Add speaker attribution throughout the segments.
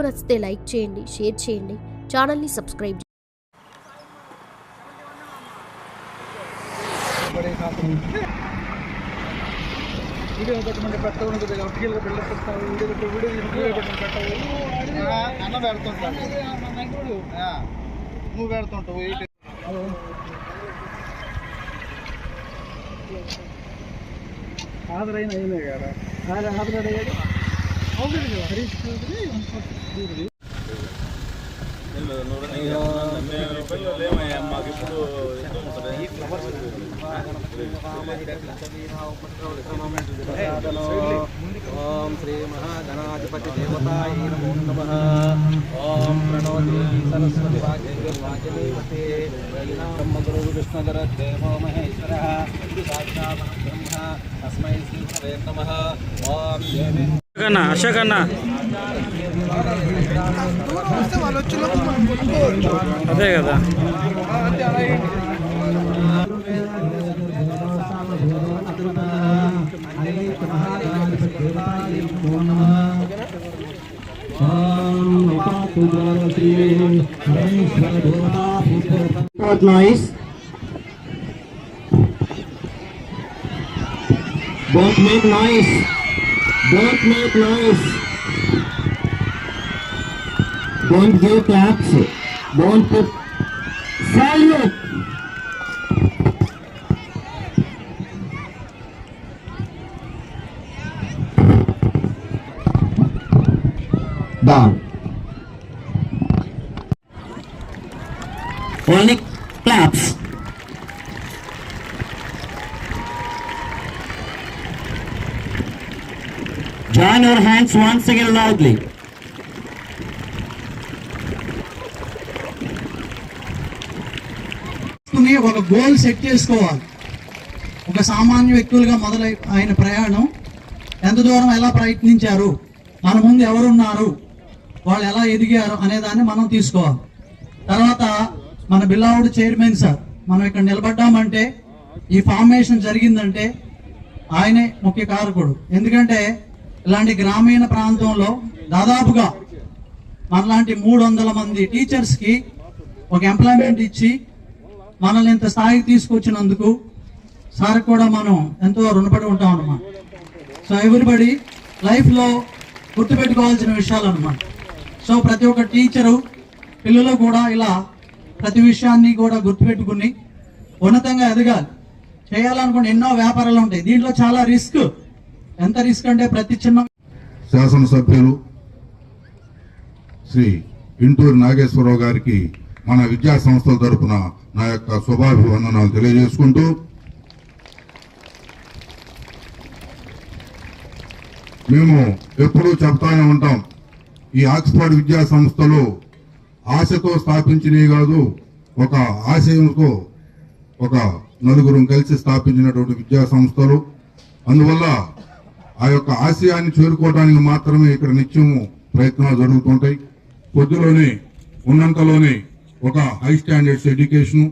Speaker 1: Video నచ్చితే like చేయండి share చేయండి ఛానల్ని సబ్స్క్రైబ్ చేయండి.
Speaker 2: వీడియో పెట్టమంటే పెట్టడం వీడియో వీడియో వీడియో పెట్టమని
Speaker 3: అన్న నువ్వు పెడుతుంటావు
Speaker 2: కదా హాజరు అయ్యాడు
Speaker 3: ఓం శ్రీ మహాగణాధిపతి దేవతాయ నమో నమః ఓం ప్రణో దేవి సరస్వతి వాగ్దేవతే బ్రహ్మగురు విష్ణుధర దేవో మహేశ్వర సాక్షాత్ బ్రహ్మ తస్మై శ్రీ హరే నమః ఓం దేవి
Speaker 4: అన్న అశోక్ అన్న అదే కదా
Speaker 5: What noise? Don't make noise. Don't make noise. Don't give claps. Don't put salute. Down. Only claps. On your hands once again loudly.
Speaker 6: ఒక గోల్ సెట్ చేసుకోవాలి. ఒక సామాన్య వ్యక్తులుగా మొదలై ఆయన ప్రయాణం ఎంత దూరం ఎలా ప్రయత్నించారు? మన ముందు ఎవరున్నారు? వాళ్ళు ఎలా ఎదిగారు అనేదాన్ని మనం తీసుకోవాలి. తర్వాత మన బిల్లావుడు చైర్మన్ సార్ మనం ఇక్కడ నిలబడ్డామంటే ఈ ఫార్మేషన్ జరిగిందంటే ఆయనే ముఖ్య కారకుడు. ఎందుకంటే ఇలాంటి గ్రామీణ ప్రాంతంలో దాదాపుగా మనలాంటి మూడు వందల మంది టీచర్స్కి ఒక ఎంప్లాయ్మెంట్ ఇచ్చి మనల్ని ఇంత స్థాయికి తీసుకొచ్చినందుకు సార్ కూడా మనం ఎంతో రుణపడి ఉంటాం అనమాట సో ఎవరిబడి లైఫ్లో గుర్తుపెట్టుకోవాల్సిన విషయాలు అనమాట సో ప్రతి ఒక్క టీచరు పిల్లలు కూడా ఇలా ప్రతి విషయాన్ని కూడా గుర్తుపెట్టుకుని ఉన్నతంగా ఎదగాలి. చేయాలనుకున్న ఎన్నో వ్యాపారాలు ఉంటాయి. దీంట్లో చాలా రిస్క్ ఎంత రిస్క్ అంటే ప్రతి చిన్న
Speaker 7: శాసనసభ్యులు శ్రీ ఇంటూరు నాగేశ్వరరావు గారికి మన విద్యా సంస్థల తరఫున నా యొక్క శుభాభివందనాలు తెలియజేసుకుంటూ మేము ఎప్పుడూ చెప్తానే ఉంటాం ఈ ఆక్స్ఫర్డ్ విద్యా సంస్థలు ఆశతో స్థాపించినవి కాదు ఒక ఆశయంతో ఒక నలుగురు కలిసి స్థాపించినటువంటి విద్యా సంస్థలు అందువల్ల ఆ యొక్క ఆశయాన్ని చేరుకోవడానికి మాత్రమే ఇక్కడ నిత్యము ప్రయత్నాలు జరుగుతుంటాయి. కొద్దిలోనే ఉన్నంతలోనే ఒక హై స్టాండర్డ్స్ ఎడ్యుకేషను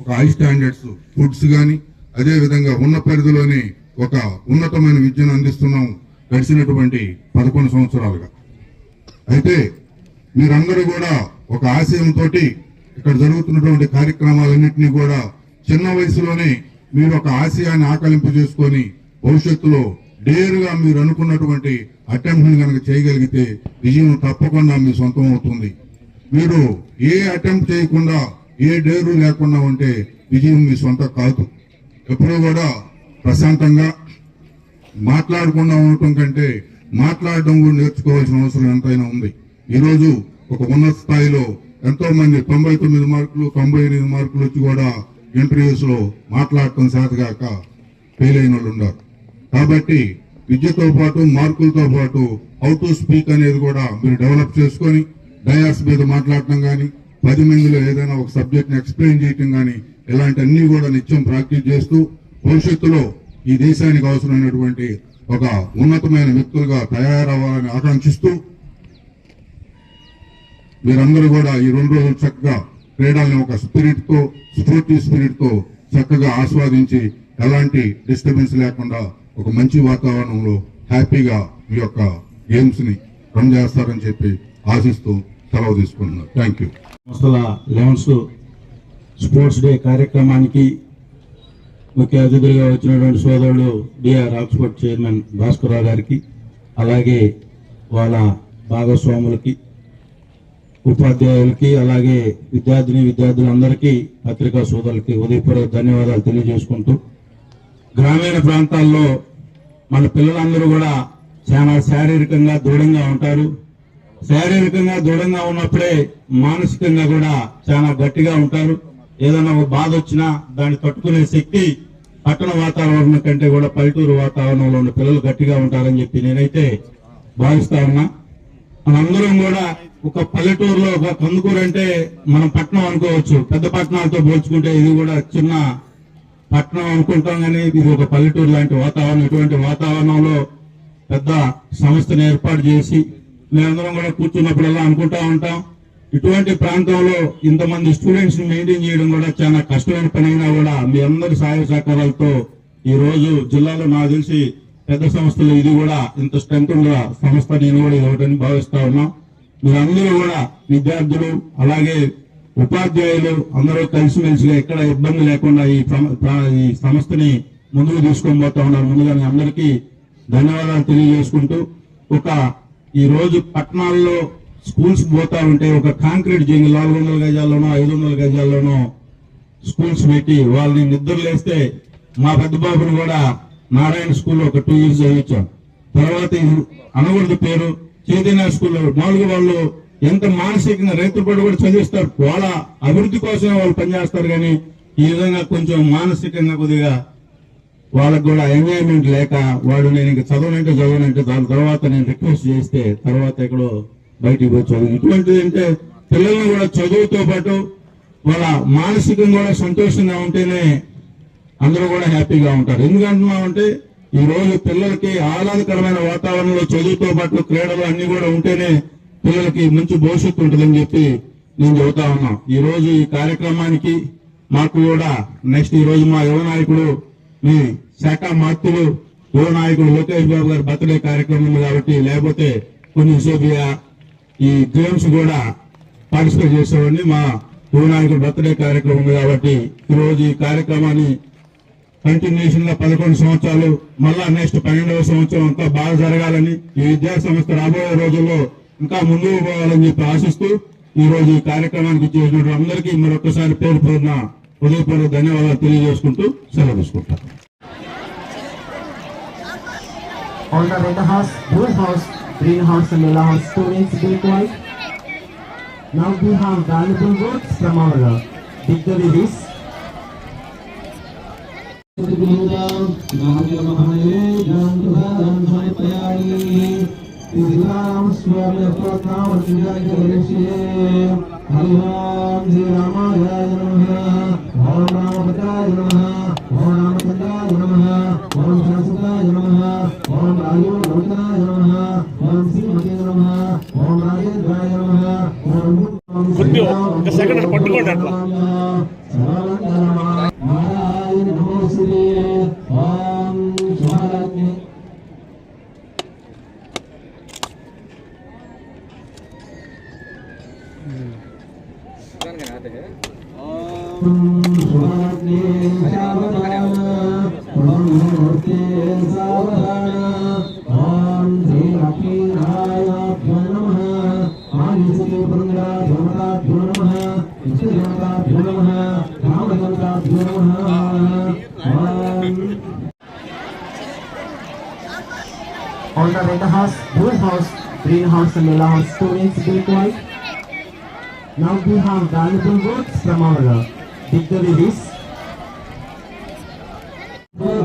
Speaker 7: ఒక హై స్టాండర్డ్స్ ఫుడ్స్ కానీ అదే విధంగా ఉన్న పరిధిలోనే ఒక ఉన్నతమైన విద్యను అందిస్తున్నాం గడిచినటువంటి పదకొండు సంవత్సరాలుగా. అయితే మీరందరూ కూడా ఒక ఆశయంతో ఇక్కడ జరుగుతున్నటువంటి కార్యక్రమాలన్నింటినీ కూడా చిన్న వయసులోనే మీరు ఒక ఆశయాన్ని ఆకలింపు చేసుకొని భవిష్యత్తులో డేరుగా మీరు అనుకున్నటువంటి అటెంప్ట్ని కనుక చేయగలిగితే విజయం తప్పకుండా మీ సొంతం అవుతుంది. మీరు ఏ అటెంప్ట్ చేయకుండా ఏ డేరు లేకుండా ఉంటే విజయం మీ సొంత కాదు. ఎప్పుడూ కూడా ప్రశాంతంగా మాట్లాడకుండా ఉండటం కంటే మాట్లాడడం కూడా నేర్చుకోవాల్సిన అవసరం ఎంతైనా ఉంది. ఈరోజు ఒక ఉన్నత స్థాయిలో ఎంతో మంది తొంభై తొమ్మిది మార్కులు తొంభై ఎనిమిది మార్కులు వచ్చి కూడా ఇంటర్వ్యూస్లో మాట్లాడటం చేతగాక ఫెయిల్ అయిన వాళ్ళు ఉన్నారు. కాబట్టి విద్యతో పాటు మార్కులతో పాటు హౌ టు స్పీక్ అనేది కూడా మీరు డెవలప్ చేసుకొని డయాస్ మీద మాట్లాడటం కానీ పది మందిలో ఏదైనా ఒక సబ్జెక్ట్ని ఎక్స్ప్లెయిన్ చేయటం కానీ ఇలాంటివన్నీ కూడా నిత్యం ప్రాక్టీస్ చేస్తూ భవిష్యత్తులో ఈ దేశానికి అవసరమైనటువంటి ఒక ఉన్నతమైన వ్యక్తులుగా తయారవ్వాలని ఆకాంక్షిస్తూ మీరందరూ కూడా ఈ రెండు రోజులు చక్కగా క్రీడల్ని ఒక స్పిరిట్తో స్ఫూర్తి స్పిరిట్తో చక్కగా ఆస్వాదించి ఎలాంటి డిస్టర్బెన్స్ లేకుండా ఒక మంచి వాతావరణంలో హ్యాపీగా ఈ యొక్క గేమ్స్ని రన్ చేస్తారని చెప్పి ఆశిస్తూ సెలవు తీసుకుంటున్నారు. థ్యాంక్ యూ
Speaker 8: సంస్థల లెవెన్స్ స్పోర్ట్స్ డే కార్యక్రమానికి ముఖ్య అతిథులుగా వచ్చినటువంటి సోదరుడు డిఆర్ ఆక్స్ఫర్డ్ చైర్మన్ భాస్కర్రావు గారికి అలాగే వాళ్ళ భాగస్వాములకి ఉపాధ్యాయులకి అలాగే విద్యార్థిని విద్యార్థులందరికీ పత్రికా సోదరులకి ఉదయపూర్వక ధన్యవాదాలు తెలియజేసుకుంటూ గ్రామీణ ప్రాంతాల్లో మన పిల్లలందరూ కూడా చాలా శారీరకంగా దృఢంగా ఉంటారు. శారీరకంగా దృఢంగా ఉన్నప్పుడే మానసికంగా కూడా చాలా గట్టిగా ఉంటారు. ఏదైనా ఒక బాధ వచ్చినా దాన్ని తట్టుకునే శక్తి పట్టణ వాతావరణం కంటే కూడా పల్లెటూరు వాతావరణంలో ఉన్న పిల్లలు గట్టిగా ఉంటారని చెప్పి నేనైతే భావిస్తా ఉన్నా. మనందరం కూడా ఒక పల్లెటూరులో ఒక కందుకూరు అంటే మనం పట్టణం అనుకోవచ్చు. పెద్ద పట్టణాలతో పోల్చుకుంటే ఇది కూడా చిన్న పట్టణం అనుకుంటాం కానీ ఇది ఒక పల్లెటూరు లాంటి వాతావరణం. ఇటువంటి వాతావరణంలో పెద్ద సంస్థను ఏర్పాటు చేసి మేమందరం కూడా కూర్చున్నప్పుడల్లా అనుకుంటా ఉంటాం. ఇటువంటి ప్రాంతంలో ఇంతమంది స్టూడెంట్స్ని మెయింటైన్ చేయడం కూడా చాలా కష్టమైన పని అయినా కూడా మీ అందరి సహాయ సహకారాలతో ఈ రోజు జిల్లాలో నాకు తెలిసి పెద్ద సంస్థలు ఇది కూడా ఇంత స్ట్రెంత్ ఉన్న సంస్థ. నేను కూడా ఇవ్వటని భావిస్తా ఉన్నాం. మీరందరూ కూడా విద్యార్థులు అలాగే ఉపాధ్యాయులు అందరూ కలిసిమెలిసిగా ఎక్కడ ఇబ్బంది లేకుండా ఈ ఈ సంస్థని ముందుకు తీసుకొని పోతా ఉన్నారు. ముందుగానే అందరికీ ధన్యవాదాలు తెలియజేసుకుంటూ ఒక ఈ రోజు పట్టణాల్లో స్కూల్స్ పోతా ఉంటే ఒక కాంక్రీట్ జింగ్ నాలుగు వందల గజాల్లోనో ఐదు వందల గజాల్లోనో స్కూల్స్ పెట్టి వాళ్ళని నిద్రలేస్తే మా పెద్ద బాబుని కూడా నారాయణ స్కూల్లో ఒక టూ ఇయర్స్ చదివించాం. తర్వాత ఇది అనకూడదు పేరు చైతన్య స్కూల్లో మామూలుగా వాళ్ళు ఎంత మానసికంగా రైతులు కూడా కూడా చదివిస్తారు. వాళ్ళ అభివృద్ధి కోసమే వాళ్ళు పనిచేస్తారు కానీ ఈ విధంగా కొంచెం మానసికంగా కొద్దిగా వాళ్ళకు కూడా ఎంజాయ్మెంట్ లేక వాడు నేను ఇంకా చదవనంటే చదవనంటే దాని తర్వాత నేను రిక్వెస్ట్ చేస్తే తర్వాత ఎక్కడో బయటికి పోయి చదువు. ఇటువంటిది అంటే పిల్లల్ని కూడా చదువుతో పాటు వాళ్ళ మానసికంగా కూడా సంతోషంగా ఉంటేనే అందరూ కూడా హ్యాపీగా ఉంటారు. ఎందుకంటున్నామంటే ఈ రోజు పిల్లలకి ఆహ్లాదకరమైన వాతావరణంలో చదువుతో పాటు క్రీడలు అన్ని కూడా ఉంటేనే పిల్లలకి మంచి భవిష్యత్తు ఉంటుందని చెప్పి నేను చెబుతా ఉన్నా. ఈ రోజు ఈ కార్యక్రమానికి మాకు కూడా నెక్స్ట్ ఈ రోజు మా యువ నాయకుడు మీ శాఖ మార్తులు యువ నాయకుడు లోకేష్ బాబు గారి బర్త్డే కార్యక్రమం ఉంది కాబట్టి లేకపోతే కొన్ని సేపియా ఈ గేమ్స్ కూడా పార్టిసిపేట్ చేసేవాడిని. మా యువ నాయకుడు బర్త్డే కార్యక్రమం కాబట్టి ఈ రోజు ఈ కార్యక్రమాన్ని కంటిన్యూషన్గా పదకొండు సంవత్సరాలు మళ్ళా నెక్స్ట్ పన్నెండవ సంవత్సరం అంతా బాగా జరగాలని ఈ విద్యా సంస్థ రాబోయే రోజుల్లో ఇంకా ముందుకు పోవాలని చెప్పి ఆశిస్తూ ఈ రోజు ఈ కార్యక్రమానికి చేసినటువంటి అందరికీ మరొకసారి పేరు పేరున హృదయపూర్వక ధన్యవాదాలు తెలియజేసుకుంటూ సెలవు తీసుకుంటాను
Speaker 5: On the red house, blue house, green house and yellow house students be quiet. Now we have valuable words from our స్వామి అశ్వత్థామృతిజానికి భవిష్యే హరి ఓం శ్రీరామాయ నమ ఓం రామభద్రాయ నమ ఓం రామచంద్రాయ నమ ఓం శాశ్వతాయ నమ ఓం రాజో రవచనాయ నమ ఓం శ్రీమతే నమ ఓం రాజేంద్రాయ నమ ఓం గుడ్డి ఒక
Speaker 2: సెకండ్ పట్టుకోండి అట్లా
Speaker 5: On the red house, blue house, green house and yellow house students be quiet. Now we have valuable words from our uh, dignitaries. ఓం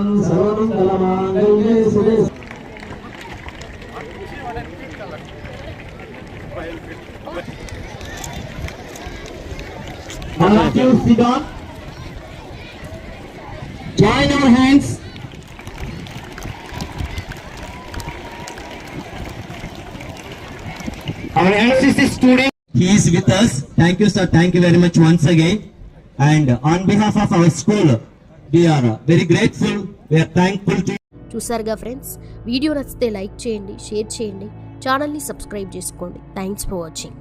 Speaker 5: சர்வம்
Speaker 9: சர்வம் தலமாங்கல்யே சிவே Matthew Sidon. Join our hands. Our NCC student. He is with us. Thank you, sir. Thank you very much once again. And on behalf of our school, we are very
Speaker 1: చూసారుగా friends? Video నచ్చితే like చేయండి share చేయండి ఛానల్ని subscribe చేసుకోండి. Thanks for watching